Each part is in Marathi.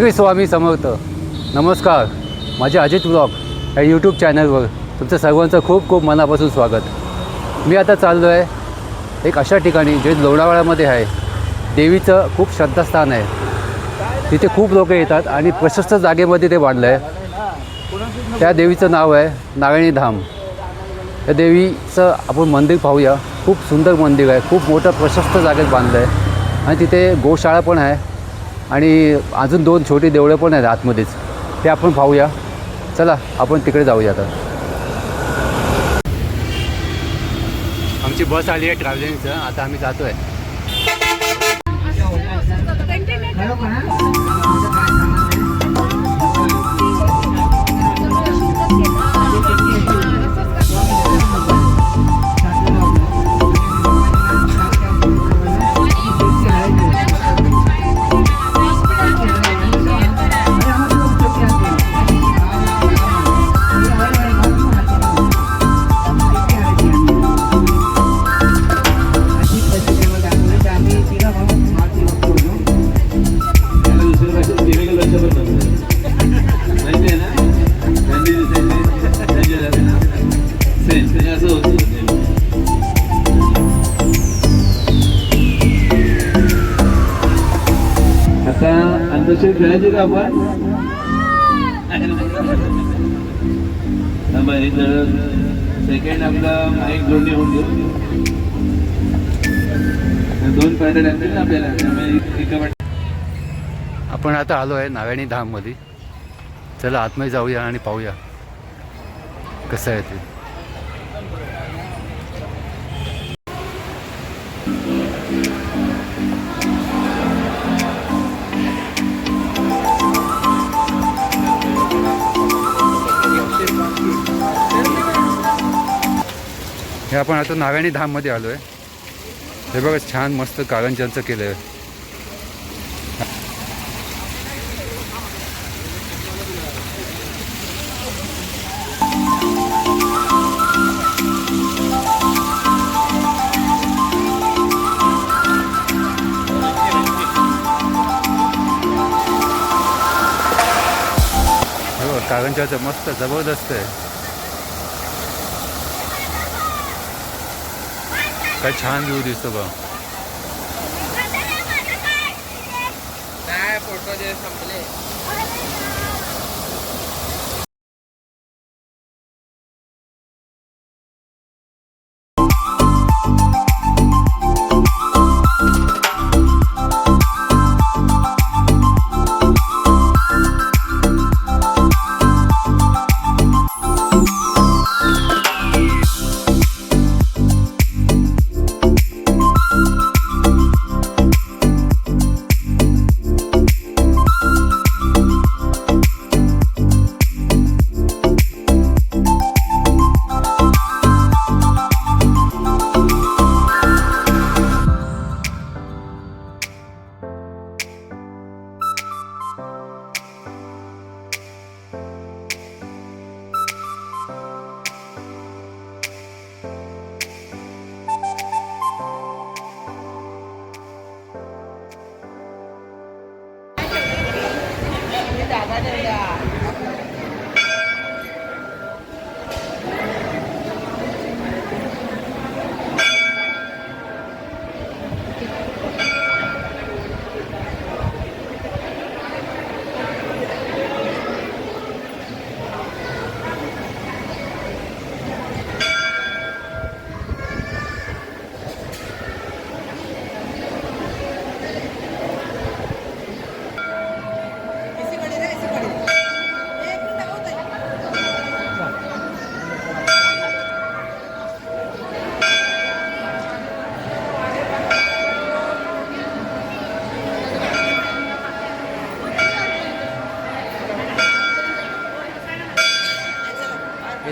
श्री स्वामी समर्थ. नमस्कार. माझे अजित ब्लॉग या यूट्यूब चॅनलवर तुमचं सर्वांचं खूप खूप मनापासून स्वागत. मी आता चाललो आहे एक अशा ठिकाणी जे लोणावळ्यामध्ये आहे. देवीचं खूप श्रद्धास्थान आहे. तिथे खूप लोक येतात आणि प्रशस्त जागेमध्ये ते बांधलं आहे त्या देवीचं नाव आहे नारायणी धाम. त्या देवीचं आपण मंदिर पाहूया. खूप सुंदर मंदिर आहे. खूप मोठं प्रशस्त जागेत बांधलं आहे आणि तिथे गोशाळा पण आहे. आणि अजून दोन छोटी देवळं पण आहेत आतमध्येच. ते आपण पाहूया. चला आपण तिकडे जाऊया आता. आमची बस आली आहे ट्रॅव्हलिंगचं. आता आम्ही जातो आहे खेळायचे का आपण? सेकंड आपला माईक जोडणी होऊन दोन पायऱ्या लागतील ना आपल्याला. त्यामुळे एका वाट- आपण आता आलो आहे नारायणी धाममध्ये. चला आतमध्ये जाऊया आणि पाहूया कसं आहे ते. हे आपण आता नारायणी धाममध्ये आलो आहे हे बघा छान मस्त कारंजांचं केलं आहे हो कारंजाचं मस्त जबरदस्त आहे. काय छान व्ह्यू दिसतो बघ. काय फोटो जे संपले.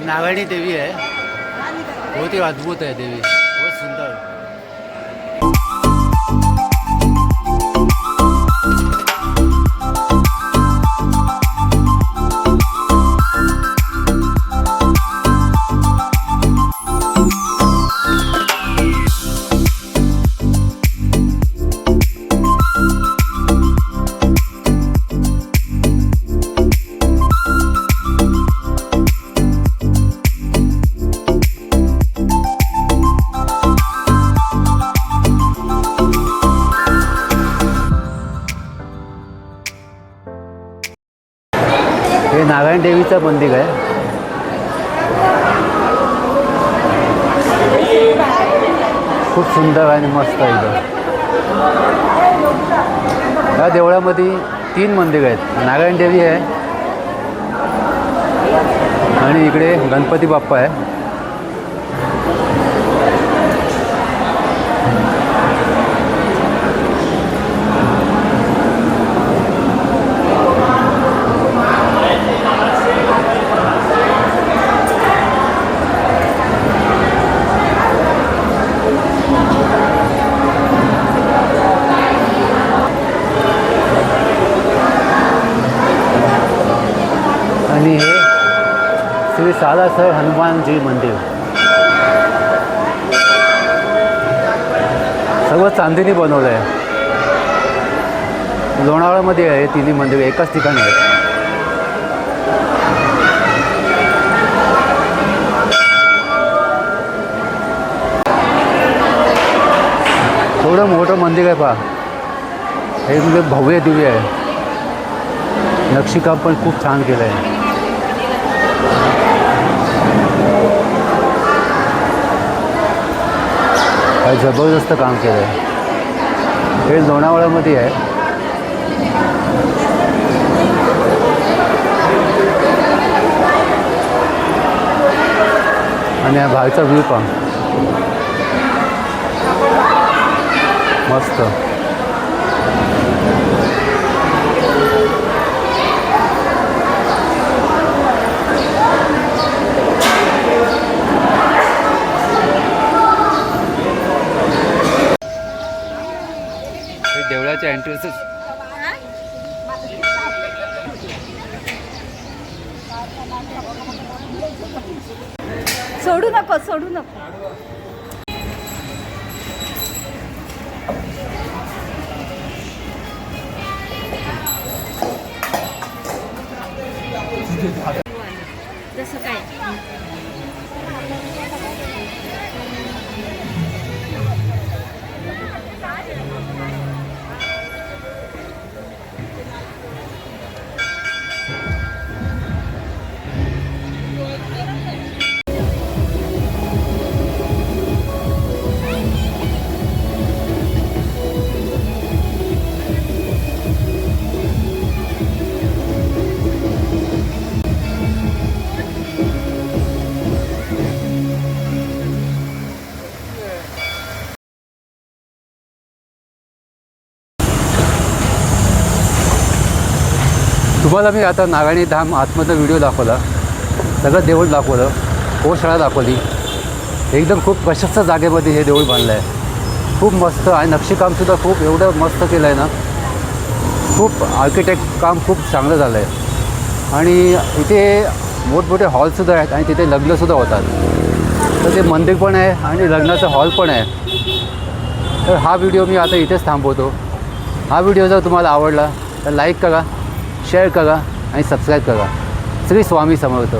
नारायणी देवी आहे. बहुत ही अद्भुत आहे देवी. हे नारायण देवीचं मंदिर आहे. खूप सुंदर आणि मस्त आहे इथं. या देवळामध्ये तीन मंदिर आहेत. नारायण देवी आहे. आणि इकडे गणपती बाप्पा आहे आणि हे श्री सालासर हनुमानजी मंदिर. सर्व चांदीने बनवलं आहे लोणावळ्यामध्ये आहे तिन्ही मंदिर एकाच ठिकाणी आहे थोडं मोठं मंदिर आहे पहा. हे म्हणजे भव्य दिव्य आहे. नक्षीकाम पण खूप छान केलं आहे काय जबरदस्त काम केलं आहे हे लोणावळ्यामध्ये आहे. आणि हा बाहेरचा व्ह्यू पण मस्त हे देवळाच्या सोडू नको सोडू नको. तुम्हाला मी आता नागाणी धाम आतमधला व्हिडिओ दाखवला. सगळं देऊळ दाखवलं. गोशाळा दाखवली. एकदम खूप प्रशस्त जागेमध्ये हे देऊळ बांधलं आहे खूप मस्त आणि नक्षीकामसुद्धा खूप एवढं मस्त केलं आहे ना. खूप आर्किटेक्ट काम खूप चांगलं झालं आहे आणि इथे मोठमोठे हॉलसुद्धा आहेत आणि तिथे लग्नसुद्धा होतात. तर ते मंदिर पण आहे आणि लग्नाचं हॉल पण आहे. तर हा व्हिडिओ मी आता इथेच थांबवतो. हा व्हिडिओ जर तुम्हाला आवडला तर लाईक करा. शेअर करा आणि सबस्क्राईब करा. श्री स्वामी समर्थ.